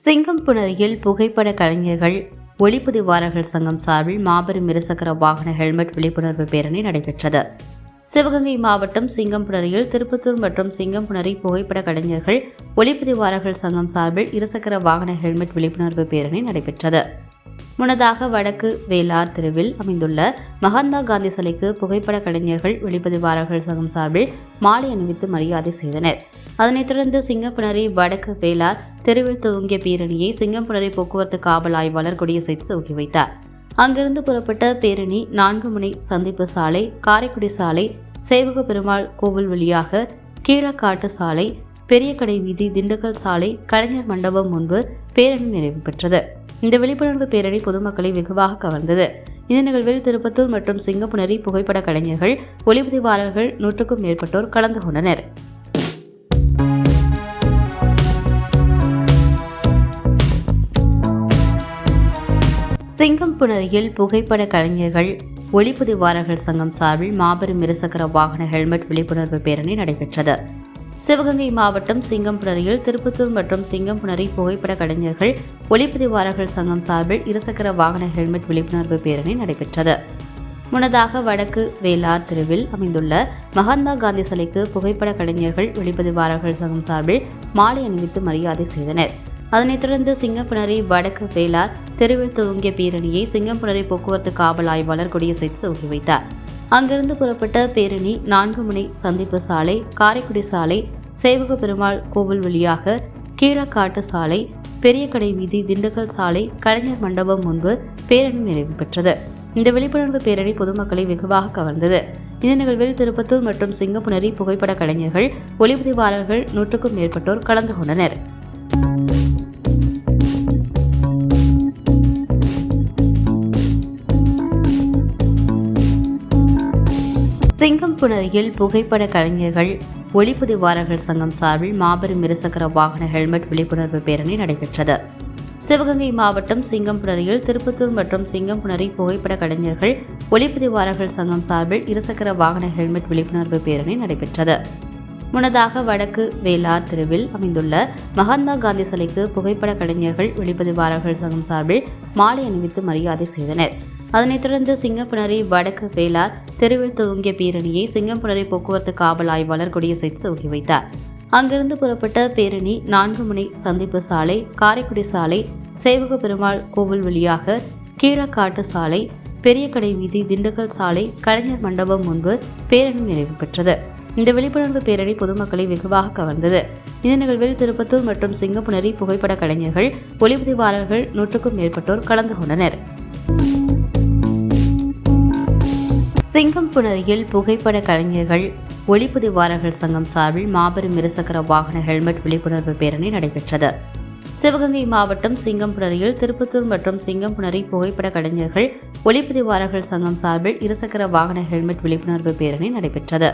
சிங்கம்புணரியில் புகைப்பட கலைஞர்கள் ஒளிப்பதிவாளர்கள் சங்கம் சார்பில் மாபெரும் இருசக்கர வாகன ஹெல்மெட் விழிப்புணர்வு பேரணி நடைபெற்றது. சிவகங்கை மாவட்டம் சிங்கம்புணரியில் திருப்பத்தூர் மற்றும் சிங்கம்புணரி புகைப்பட கலைஞர்கள் ஒளிப்பதிவாளர்கள் சங்கம் சார்பில் இருசக்கர வாகன ஹெல்மெட் விழிப்புணர்வு பேரணி நடைபெற்றது. முன்னதாக வடக்கு வேளார் தெருவில் அமைந்துள்ள மகாத்மா காந்தி சிலைக்கு புகைப்பட கலைஞர்கள் ஒளிப்பதிவாளர்கள் சங்கம் சார்பில் மாலை அணிவித்து மரியாதை செய்தனர். அதனைத் தொடர்ந்து சிங்கப்புணரி வடக்கு வேளார் தெருவில் துவங்கிய பேரணியை சிங்கப்புணரி போக்குவரத்து காவல் ஆய்வாளர் கொடியசைத்து துவக்கி வைத்தார். அங்கிருந்து புறப்பட்ட பேரணி நான்கு முனை சந்திப்பு சாலை காரைக்குடி சாலை சேவக பெருமாள் கோவில் வழியாக கீழக்காட்டு சாலை பெரிய கடை வீதி திண்டுக்கல் சாலை கலைஞர் மண்டபம் முன்பு பேரணி நிறைவு பெற்றது. இந்த விழிப்புணர்வு பேரணி பொதுமக்களை வெகுவாக கவர்ந்தது. இந்த நிகழ்வில் திருப்பத்தூர் மற்றும் சிங்கப்புணரி புகைப்பட கலைஞர்கள் ஒளிப்பதிவாளர்கள் நூற்றுக்கும் மேற்பட்டோர் கலந்து கொண்டனர். சிங்கம்புணரியில் புகைப்பட கலைஞர்கள் ஒளிப்பதிவாளர்கள் சங்கம் சார்பில் மாபெரும் இருசக்கர வாகன ஹெல்மெட் விழிப்புணர்வு பேரணி நடைபெற்றது. சிவகங்கை மாவட்டம் சிங்கம்புணரியில் திருப்பத்தூர் மற்றும் சிங்கம்புணரி புகைப்பட கலைஞர்கள் ஒளிப்பதிவாளர்கள் சங்கம் சார்பில் இருசக்கர வாகன ஹெல்மெட் விழிப்புணர்வு பேரணி நடைபெற்றது. முன்னதாக வடக்கு வேளார் தெருவில் அமைந்துள்ள மகாத்மா காந்தி சிலைக்கு புகைப்பட கலைஞர்கள் ஒளிப்பதிவாளர்கள் சங்கம் சார்பில் மாலை அணிவித்து மரியாதை செய்தனர். அதனைத் தொடர்ந்து சிங்கப்புணரி வடக்கு வேளார் தெருவில் துவங்கிய பேரணியை சிங்கம்புணரி போக்குவரத்து காவல் ஆய்வாளர் கொடியசைத்து துவக்கி வைத்தார். அங்கிருந்து புறப்பட்ட பேரணி நான்கு முனை சந்திப்பு சாலை காரைக்குடி சாலை சேவக பெருமாள் கோவில் வழியாக கீழக்காட்டு சாலை பெரிய கடை வீதி திண்டுக்கல் சாலை கலைஞர் மண்டபம் முன்பு பேரணி நிறைவு பெற்றது. இந்த விழிப்புணர்வு பேரணி பொதுமக்களை வெகுவாக கவர்ந்தது. இந்த நிகழ்வில் திருப்பத்தூர் மற்றும் சிங்கப்புணரி புகைப்பட கலைஞர்கள் ஒளிப்பதிவாளர்கள் நூற்றுக்கும் மேற்பட்டோர் கலந்து கொண்டனர். சிங்கம்புணரியில் புகைப்பட கலைஞர்கள் ஒளிப்பதிவாளர்கள் சங்கம் சார்பில் மாபெரும் இருசக்கர வாகன ஹெல்மெட் விழிப்புணர்வு பேரணி நடைபெற்றது. சிவகங்கை மாவட்டம் சிங்கம்புணரியில் திருப்பத்தூர் மற்றும் சிங்கம்புணரி புகைப்பட கலைஞர்கள் ஒளிப்பதிவாளர்கள் சங்கம் சார்பில் இருசக்கர வாகன ஹெல்மெட் விழிப்புணர்வு பேரணி நடைபெற்றது. முன்னதாக வடக்கு வேளார் தெருவில் அமைந்துள்ள மகாத்மா காந்தி சிலைக்கு புகைப்பட கலைஞர்கள் ஒளிப்பதிவாளர்கள் சங்கம் சார்பில் மாலை அணிவித்து மரியாதை செய்தனர். அதனைத் தொடர்ந்து சிங்கப்புணரி வடக்கு வேளார் தெருவில் துவங்கிய பேரணியை சிங்கப்புணரி போக்குவரத்து காவல் ஆய்வாளர் கொடியசைத்து துவங்கி வைத்தார். அங்கிருந்து புறப்பட்ட பேரணி நான்கு முனை சந்திப்பு சாலை காரைக்குடி சாலை சேவக பெருமாள் கோவில் வழியாக கீழக்காட்டு சாலை பெரிய கடை வீதி திண்டுக்கல் சாலை கலைஞர் மண்டபம் முன்பு பேரணி நிறைவு பெற்றது. இந்த விழிப்புணர்வு பேரணி பொதுமக்களை வெகுவாக கவர்ந்தது. இந்த நிகழ்வில் திருப்பத்தூர் மற்றும் சிங்கப்புணரி புகைப்பட கலைஞர்கள் ஒளிப்பதிவாளர்கள் நூற்றுக்கும் மேற்பட்டோர் கலந்து கொண்டனர். சிங்கம்புணரியில் புகைப்பட கலைஞர்கள் ஒளிப்பதிவாளர்கள் சங்கம் சார்பில் மாபெரும் இருசக்கர வாகன ஹெல்மெட் விழிப்புணர்வு பேரணி நடைபெற்றது. சிவகங்கை மாவட்டம் சிங்கம்புணரியில் திருப்பத்தூர் மற்றும் சிங்கம்புணரி புகைப்பட கலைஞர்கள் ஒளிப்பதிவாளர்கள் சங்கம் சார்பில் இருசக்கர வாகன ஹெல்மெட் விழிப்புணர்வு பேரணி நடைபெற்றது.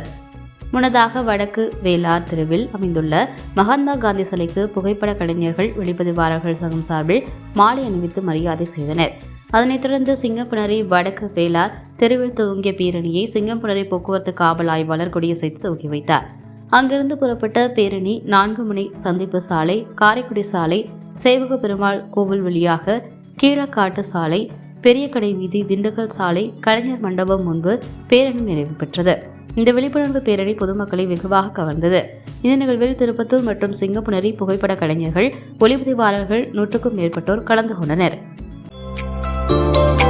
முன்னதாக வடக்கு வேளார் தெருவில் அமைந்துள்ள மகாத்மா காந்தி சிலைக்கு புகைப்பட கலைஞர்கள் ஒளிப்பதிவாளர்கள் சங்கம் சார்பில் மாலை அணிவித்து மரியாதை செய்தனர். அதனைத் தொடர்ந்து சிங்கப்புணரி வடக்கு வேளார் தெருவில் துவங்கிய பேரணியை சிங்கம்புணரி போக்குவரத்து காவல் ஆய்வாளர் கொடியசைத்து துவக்கி வைத்தார். அங்கிருந்து புறப்பட்ட பேரணி நான்கு முனை சந்திப்பு சாலை காரைக்குடி சாலை சேவக பெருமாள் கோவில் வழியாக கீழக்காட்டு சாலை பெரிய கடை வீதி திண்டுக்கல் சாலை கலைஞர் மண்டபம் முன்பு பேரணி நிறைவு பெற்றது. இந்த விழிப்புணர்வு பேரணி பொதுமக்களை வெகுவாக கவர்ந்தது. இந்த நிகழ்வில் திருப்பத்தூர் மற்றும் சிங்கப்புணரி புகைப்பட கலைஞர்கள் ஒளிப்பதிவாளர்கள் நூற்றுக்கும் மேற்பட்டோர் கலந்து கொண்டனர். you